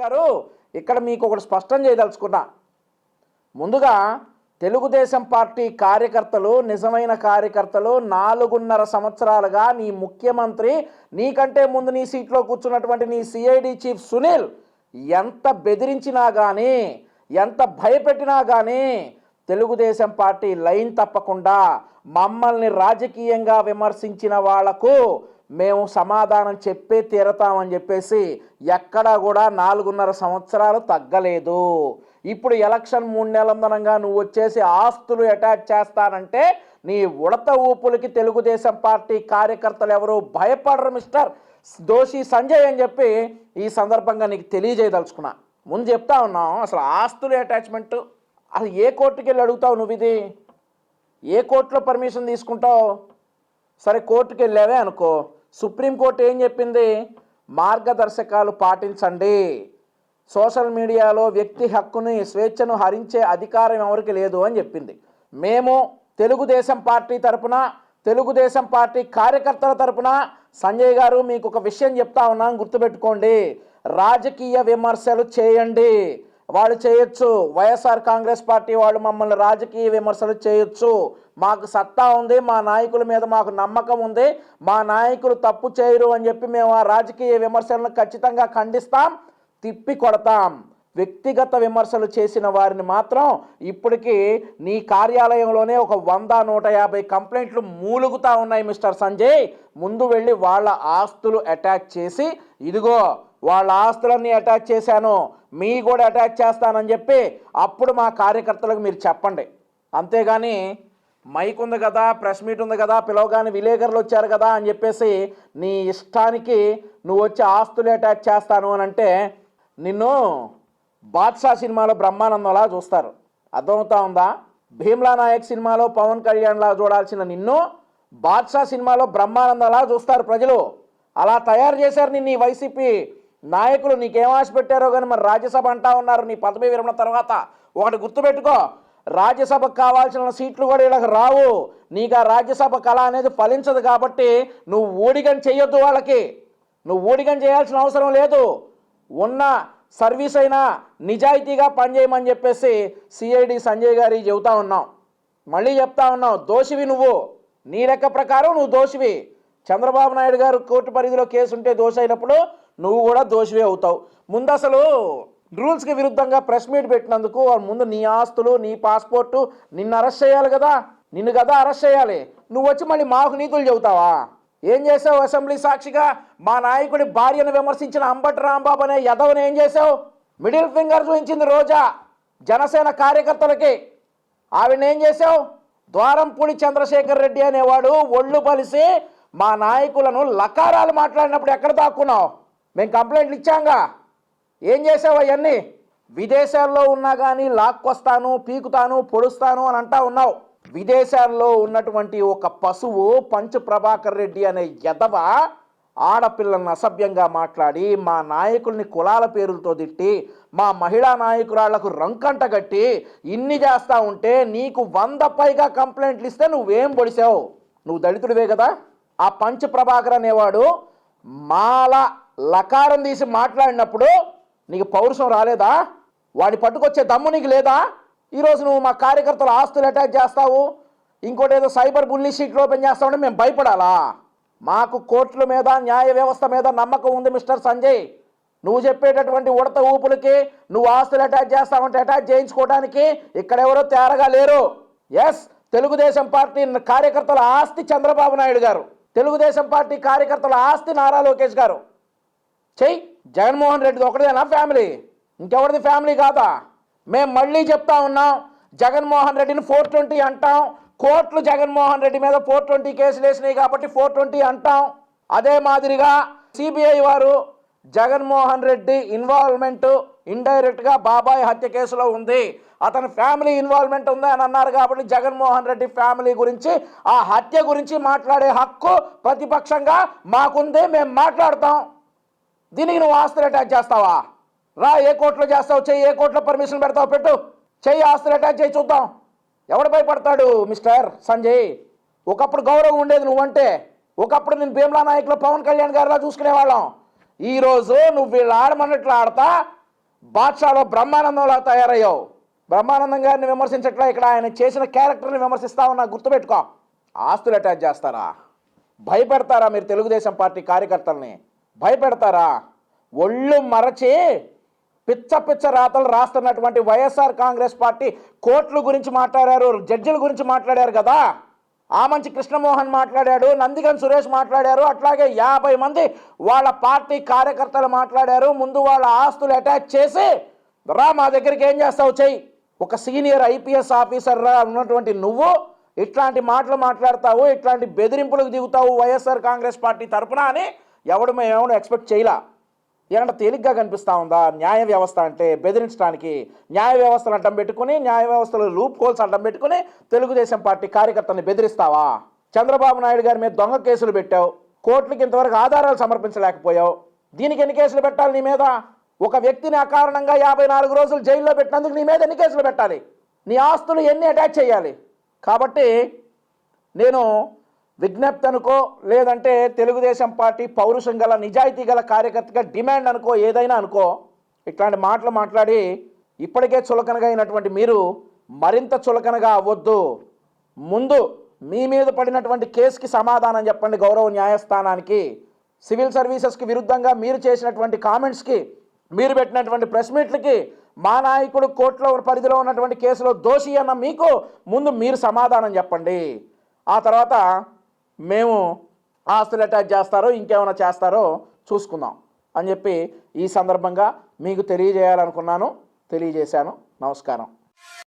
గారు ఇక్కడ మీకు ఒకటి స్పష్టం చేయదలుచుకున్నా. ముందుగా తెలుగుదేశం పార్టీ కార్యకర్తలు నిజమైన కార్యకర్తలు నాలుగున్నర సంవత్సరాలుగా నీ ముఖ్యమంత్రి నీకంటే ముందు నీ సీట్లో కూర్చున్నటువంటి నీ సిఐడి చీఫ్ సునీల్ ఎంత బెదిరించినా కానీ ఎంత భయపెట్టినా కానీ తెలుగుదేశం పార్టీ లైన్ తప్పకుండా మమ్మల్ని రాజకీయంగా విమర్శించిన వాళ్ళకు మేము సమాధానం చెప్పే తీరతామని చెప్పేసి ఎక్కడా కూడా నాలుగున్నర సంవత్సరాలు తగ్గలేదు. ఇప్పుడు ఎలక్షన్ మూడు నెలందనంగా నువ్వు వచ్చేసి ఆస్తులు అటాచ్ చేస్తానంటే నీ ఉడత ఊపులకి తెలుగుదేశం పార్టీ కార్యకర్తలు ఎవరు భయపడరు మిస్టర్ దోషి సంజయ్ అని చెప్పి ఈ సందర్భంగా నీకు తెలియజేయదలుచుకున్నా. ముందు చెప్తా ఉన్నాం అసలు ఆస్తులు అటాచ్మెంట్ అసలు ఏ కోర్టుకి వెళ్ళి అడుగుతావు నువ్వు ఇది? ఏ కోర్టులో పర్మిషన్ తీసుకుంటావు? సరే కోర్టుకి వెళ్ళావే అనుకో. సుప్రీంకోర్టు ఏం చెప్పింది? మార్గదర్శకాలు పాటించండి. సోషల్ మీడియాలో వ్యక్తి హక్కుని స్వేచ్ఛను హరించే అధికారం ఎవరికి లేదు అని చెప్పింది. మేము తెలుగుదేశం పార్టీ తరపున తెలుగుదేశం పార్టీ కార్యకర్తల తరపున సంజయ్ గారు మీకు ఒక విషయం చెప్తా ఉన్నాం గుర్తుపెట్టుకోండి. రాజకీయ విమర్శలు చేయండి. వాళ్ళు చేయొచ్చు. వైఎస్ఆర్ కాంగ్రెస్ పార్టీ వాళ్ళు మమ్మల్ని రాజకీయ విమర్శలు చేయొచ్చు. మాకు సత్తా ఉంది మా నాయకుల మీద మాకు నమ్మకం ఉంది. మా నాయకులు తప్పు చేయరు అని చెప్పి మేము ఆ రాజకీయ విమర్శలను ఖచ్చితంగా ఖండిస్తాం తిప్పి కొడతాం. వ్యక్తిగత విమర్శలు చేసిన వారిని మాత్రం ఇప్పటికీ నీ కార్యాలయంలోనే ఒక వంద నూట యాభై కంప్లైంట్లు మూలుగుతా ఉన్నాయి మిస్టర్ సంజయ్. ముందు వెళ్ళి వాళ్ళ ఆస్తులు అటాక్ చేసి ఇదిగో వాళ్ళ ఆస్తులన్నీ అటాచ్ చేశాను మీ కూడా అటాచ్ చేస్తానని చెప్పి అప్పుడు మా కార్యకర్తలకు మీరు చెప్పండి. అంతేగాని మైక్ ఉంది కదా ప్రెస్ మీట్ ఉంది కదా పిలవగానే విలేకరులు వచ్చారు కదా అని చెప్పేసి నీ ఇష్టానికి నువ్వు వచ్చి ఆస్తులు అటాచ్ చేస్తాను అని అంటే నిన్ను బాద్షా సినిమాలో బ్రహ్మానందంలా చూస్తారు. అర్థమవుతా ఉందా? భీమ్లా నాయక్ సినిమాలో పవన్ కళ్యాణ్లా చూడాల్సిన నిన్ను బాద్షా సినిమాలో బ్రహ్మానందంలా చూస్తారు ప్రజలు. అలా తయారు చేశారు నిన్ను ఈ వైసీపీ. నాయకులు నీకేం ఆశ పెట్టారో కానీ మరి రాజ్యసభ అంటా ఉన్నారు నీ పదవి విరమణ తర్వాత. ఒకటి గుర్తుపెట్టుకో రాజ్యసభకు కావాల్సిన సీట్లు కూడా వీళ్ళకి రావు. నీకు ఆ రాజ్యసభ కళ అనేది ఫలించదు కాబట్టి నువ్వు ఊడిగని చేయొద్దు వాళ్ళకి. నువ్వు ఊడిగని చేయాల్సిన అవసరం లేదు. ఉన్న సర్వీస్ అయినా నిజాయితీగా పనిచేయమని చెప్పేసి సిఐడి సంజయ్ గారి చెబుతా ఉన్నాం. మళ్ళీ చెప్తా ఉన్నాం దోషివి నువ్వు. నీ లెక్క ప్రకారం నువ్వు దోషివి. చంద్రబాబు నాయుడు గారు కోర్టు పరిధిలో కేసు ఉంటే దోష అయినప్పుడు నువ్వు కూడా దోషివే అవుతావు. ముందు అసలు రూల్స్కి విరుద్ధంగా ప్రెస్ మీట్ పెట్టినందుకు ముందు నీ ఆస్తులు నీ పాస్పోర్టు నిన్ను అరెస్ట్ చేయాలి కదా? నిన్ను కదా అరెస్ట్ చేయాలి. నువ్వు వచ్చి మళ్ళీ మాకు నీతులు చెబుతావా? ఏం చేసావు అసెంబ్లీ సాక్షిగా? మా నాయకుడి భార్యను విమర్శించిన అంబటి రాంబాబు అనే యదవని ఏం చేసావు? మిడిల్ ఫింగర్ చూపించింది రోజా జనసేన కార్యకర్తలకి. ఆవిడ ఏం చేసావు? ద్వారంపూడి చంద్రశేఖర్ రెడ్డి అనేవాడు ఒళ్ళు పలిసి మా నాయకులను లకారాలు మాట్లాడినప్పుడు ఎక్కడ దాక్కున్నావు? మేము కంప్లైంట్లు ఇచ్చాంగా. ఏం చేసావు అవన్నీ విదేశాల్లో ఉన్నా కానీ లాక్కొస్తాను పీకుతాను పొడుస్తాను అని అంటా ఉన్నావు. విదేశాల్లో ఉన్నటువంటి ఒక పశువు పంచు ప్రభాకర్ రెడ్డి అనే యదవ ఆడపిల్లలను అసభ్యంగా మాట్లాడి మా నాయకుల్ని కులాల పేరులతో తిట్టి మా మహిళా నాయకురాళ్ళకు రంకంట కట్టి ఇన్ని చేస్తా ఉంటే నీకు వంద పైగా కంప్లైంట్లు ఇస్తే నువ్వేం పొడిసావు? నువ్వు దళితుడివే కదా? ఆ పంచ ప్రభాకర్ అనేవాడు మాల లకారం తీసి మాట్లాడినప్పుడు నీకు పౌరుషం రాలేదా? వాడిని పట్టుకొచ్చే దమ్ము నీకు లేదా? ఈరోజు నువ్వు మా కార్యకర్తల ఆస్తులు అటాక్ చేస్తావు. ఇంకోటి ఏదో సైబర్ బుల్లీ షీట్లు ఓపెన్ చేస్తామంటే మేము భయపడాలా? మాకు కోర్టుల మీద న్యాయ వ్యవస్థ మీద నమ్మకం ఉంది మిస్టర్ సంజయ్. నువ్వు చెప్పేటటువంటి ఉడత ఊపులకి నువ్వు ఆస్తులు అటాచ్ చేస్తావంటే అటాచ్ చేయించుకోవడానికి ఇక్కడెవరో తేరగా లేరు. ఎస్ తెలుగుదేశం పార్టీ కార్యకర్తల ఆస్తి చంద్రబాబు నాయుడు గారు. తెలుగుదేశం పార్టీ కార్యకర్తల ఆస్తి నారా లోకేష్ గారు. చెయ్యి జగన్మోహన్ రెడ్డిది ఒకటిదేనా ఫ్యామిలీ. ఇంకెవరిది ఫ్యామిలీ కాదా? మేము మళ్ళీ చెప్తా ఉన్నాం జగన్మోహన్ రెడ్డిని ఫోర్ ట్వంటీ అంటాం కోర్టులు జగన్మోహన్ రెడ్డి మీద ఫోర్ ట్వంటీ కేసులు వేసినాయి కాబట్టి ఫోర్ ట్వంటీ అంటాం. అదే మాదిరిగా సిబిఐ వారు జగన్మోహన్ రెడ్డి ఇన్వాల్వ్మెంట్ ఇండైరెక్ట్గా బాబాయ్ హత్య కేసులో ఉంది. అతని ఫ్యామిలీ ఇన్వాల్వ్మెంట్ ఉంది అని అన్నారు కాబట్టి జగన్మోహన్ రెడ్డి ఫ్యామిలీ గురించి ఆ హత్య గురించి మాట్లాడే హక్కు ప్రతిపక్షంగా మాకుంది మేము మాట్లాడతాం. దీనికి నువ్వు ఆస్తులు అటాచ్ చేస్తావా? రా ఏ కోర్టులో చేస్తావు? చెయ్యి ఏ కోర్టులో పర్మిషన్ పెడతావు? పెట్టు. చెయ్యి ఆస్తులు అటాచ్ చేయి చూద్దాం. ఎవడు భయపడతాడు మిస్టర్ సంజయ్? ఒకప్పుడు గౌరవం ఉండేది నువ్వంటే. ఒకప్పుడు నేను భీమ్లా నాయకులు పవన్ కళ్యాణ్ గారిలా చూసుకునేవాళ్ళం. ఈరోజు నువ్వు వీళ్ళు ఆడమన్నట్లు ఆడతా బాద్షాలో బ్రహ్మానందంలా తయారయ్యావు. బ్రహ్మానందం గారిని విమర్శించట్లా ఇక్కడ ఆయన చేసిన క్యారెక్టర్ని విమర్శిస్తా ఉన్నా గుర్తుపెట్టుకో. ఆస్తులు అటాచ్ చేస్తారా? భయపెడతారా మీరు తెలుగుదేశం పార్టీ కార్యకర్తల్ని? భయపెడతారా? ఒళ్ళు మరచి పిచ్చ పిచ్చ రాతలు రాస్తున్నటువంటి వైఎస్ఆర్ కాంగ్రెస్ పార్టీ కోర్టుల గురించి మాట్లాడారు జడ్జిల గురించి మాట్లాడారు కదా. ఆమంచి కృష్ణమోహన్ మాట్లాడాడు నందిగన్ సురేష్ మాట్లాడారు అట్లాగే యాభై మంది వాళ్ళ పార్టీ కార్యకర్తలు మాట్లాడారు. ముందు వాళ్ళ ఆస్తులు అటాచ్ చేసి రా మా దగ్గరికి ఏం చేస్తావు చెయ్యి. ఒక సీనియర్ ఐపీఎస్ ఆఫీసర్ రా ఉన్నటువంటి నువ్వు ఇట్లాంటి మాటలు మాట్లాడతావు ఇట్లాంటి బెదిరింపులకు దిగుతావు వైఎస్ఆర్ కాంగ్రెస్ పార్టీ తరఫున అని ఎవడు మేము ఎక్స్పెక్ట్ చేయలా? ఏమంటే తేలిగ్గా కనిపిస్తూ ఉందా? న్యాయ వ్యవస్థ అంటే బెదిరించడానికి న్యాయ వ్యవస్థను అడ్డం పెట్టుకుని న్యాయ వ్యవస్థలో లూప్ కోల్స్ అడ్డం పెట్టుకుని తెలుగుదేశం పార్టీ కార్యకర్తని బెదిరిస్తావా? చంద్రబాబు నాయుడు గారి మీద దొంగ కేసులు పెట్టావు. కోర్టులకు ఇంతవరకు ఆధారాలు సమర్పించలేకపోయావు. దీనికి ఎన్ని కేసులు పెట్టాలి నీ మీద? ఒక వ్యక్తిని అకారణంగా యాభై నాలుగు రోజులు జైల్లో పెట్టినందుకు నీ మీద ఎన్ని కేసులు పెట్టాలి? నీ ఆస్తులు ఎన్ని అటాచ్ చేయాలి? కాబట్టి నేను విజ్ఞప్తి అనుకో లేదంటే తెలుగుదేశం పార్టీ పౌరుషం గల నిజాయితీ గల కార్యకర్తగా డిమాండ్ అనుకో ఏదైనా అనుకో ఇట్లాంటి మాటలు మాట్లాడి ఇప్పటికే చులకనగా అయినటువంటి మీరు మరింత చులకనగా అవ్వద్దు. ముందు మీ మీద పడినటువంటి కేసుకి సమాధానం చెప్పండి గౌరవ న్యాయస్థానానికి. సివిల్ సర్వీసెస్కి విరుద్ధంగా మీరు చేసినటువంటి కామెంట్స్కి మీరు పెట్టినటువంటి ప్రెస్ మీట్లకి మా నాయకుడు కోర్టులో పరిధిలో ఉన్నటువంటి కేసులో దోషి అన్న మీకు ముందు మీరు సమాధానం చెప్పండి. ఆ తర్వాత మేము ఆస్తులు అటాచ్ చేస్తారో ఇంకేమైనా చేస్తారో చూసుకుందాం అని చెప్పి ఈ సందర్భంగా మీకు తెలియజేయాలనుకున్నాను తెలియజేశాను. నమస్కారం.